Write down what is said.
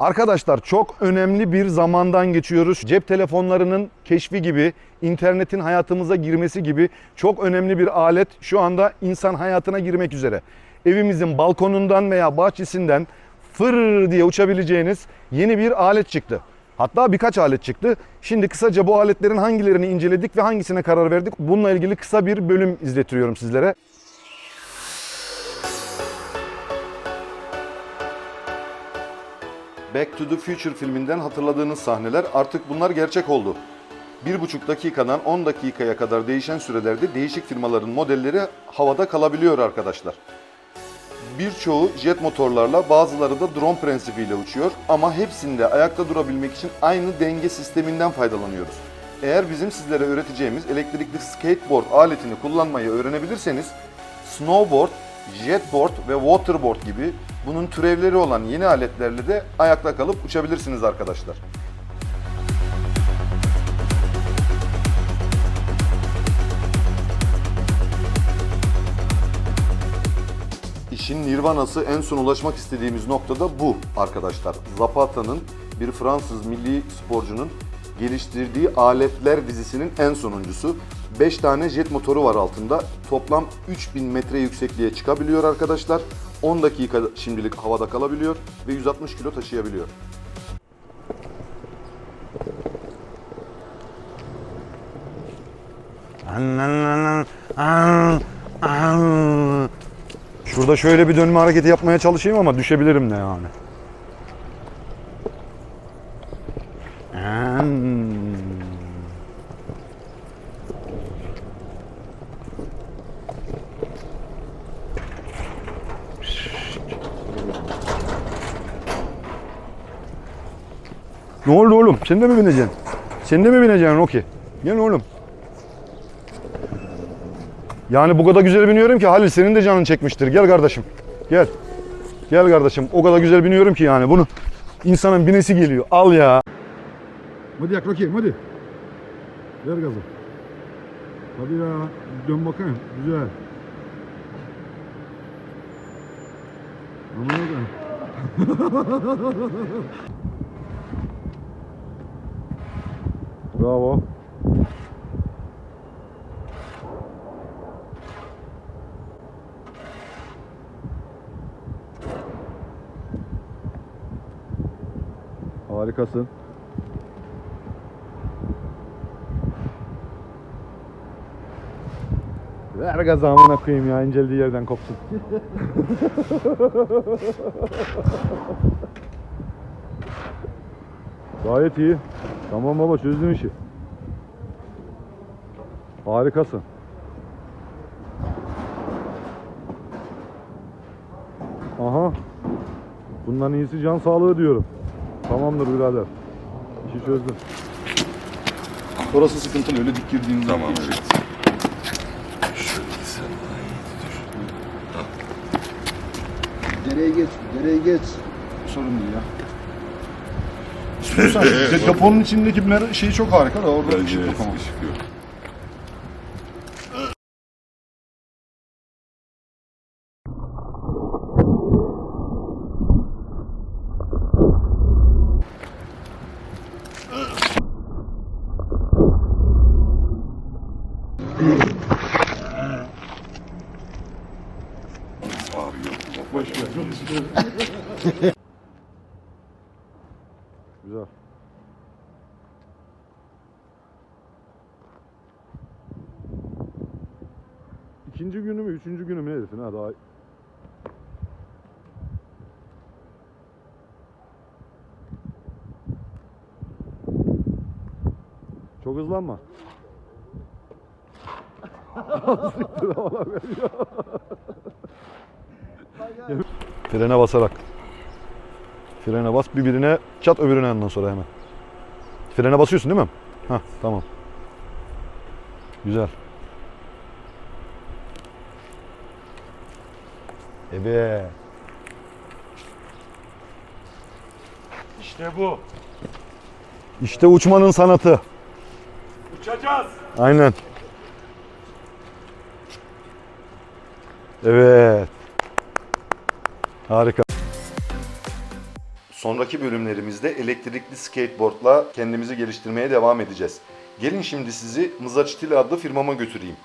Arkadaşlar çok önemli bir zamandan geçiyoruz. Cep telefonlarının keşfi gibi, internetin hayatımıza girmesi gibi çok önemli bir alet şu anda insan hayatına girmek üzere. Evimizin balkonundan veya bahçesinden fır diye uçabileceğiniz yeni bir alet çıktı. Hatta birkaç alet çıktı. Şimdi kısaca bu aletlerin hangilerini inceledik ve hangisine karar verdik? Bununla ilgili kısa bir bölüm izletiyorum sizlere. Back to the Future filminden hatırladığınız sahneler artık bunlar gerçek oldu. 1,5 dakikadan 10 dakikaya kadar değişen sürelerde değişik firmaların modelleri havada kalabiliyor arkadaşlar. Birçoğu jet motorlarla bazıları da drone prensibiyle uçuyor ama hepsinde ayakta durabilmek için aynı denge sisteminden faydalanıyoruz. Eğer bizim sizlere öğreteceğimiz elektrikli skateboard aletini kullanmayı öğrenebilirseniz snowboard, jetboard ve waterboard gibi bunun türevleri olan yeni aletlerle de ayakta kalıp uçabilirsiniz arkadaşlar. İşin nirvanası en son ulaşmak istediğimiz noktada bu arkadaşlar. Zapata'nın bir Fransız milli sporcunun geliştirdiği aletler dizisinin en sonuncusu. 5 tane jet motoru var altında. Toplam 3000 metre yüksekliğe çıkabiliyor arkadaşlar. 10 dakika şimdilik havada kalabiliyor ve 160 kilo taşıyabiliyor. Şurada şöyle bir dönme hareketi yapmaya çalışayım ama düşebilirim de yani. Ne oldu oğlum? Sen de mi bineceksin? Sen de mi bineceksin Rocky? Gel oğlum. Yani bu kadar güzel biniyorum ki Halil senin de canın çekmiştir. Gel kardeşim. Gel. Gel kardeşim. O kadar güzel biniyorum ki yani bunu insanın binesi geliyor. Al ya. Hadi yak Rocky hadi. Ver gazı. Hadi ya. Dön bakayım. Güzel. Anladın. Bravo. Harikasın. Ver gazı amına koyayım ya inceldiği yerden kopsun. Gayet iyi. Tamam baba çözdün işi. Harikasın. Aha. Bundan iyisi can sağlığı diyorum. Tamamdır birader. İşi çözdüm. Orası sıkıntılı öyle dik girdiğiniz Tamam, zaman. evet. Dereye geç, dereye geç. Sorun değil ya. İstiyorsan şu deponun içindeki mer- şey çok harika da orada Bence ışık yok ama. ışık yok. Abi yok. Boş ver. Güzel. İkinci günü mü, üçüncü günü mü herifin ha daha... Çok hızlanma. Siktir havalar veriyor. Frene basarak. Frene bas bir birine çat öbürüne ondan sonra hemen. Frene basıyorsun değil mi? Ha tamam. Güzel. Evet. İşte bu. İşte uçmanın sanatı. Uçacağız. Aynen. Evet. Harika. Sonraki bölümlerimizde elektrikli skateboardla kendimizi geliştirmeye devam edeceğiz. Gelin şimdi sizi Mızaçtili adlı firmama götüreyim.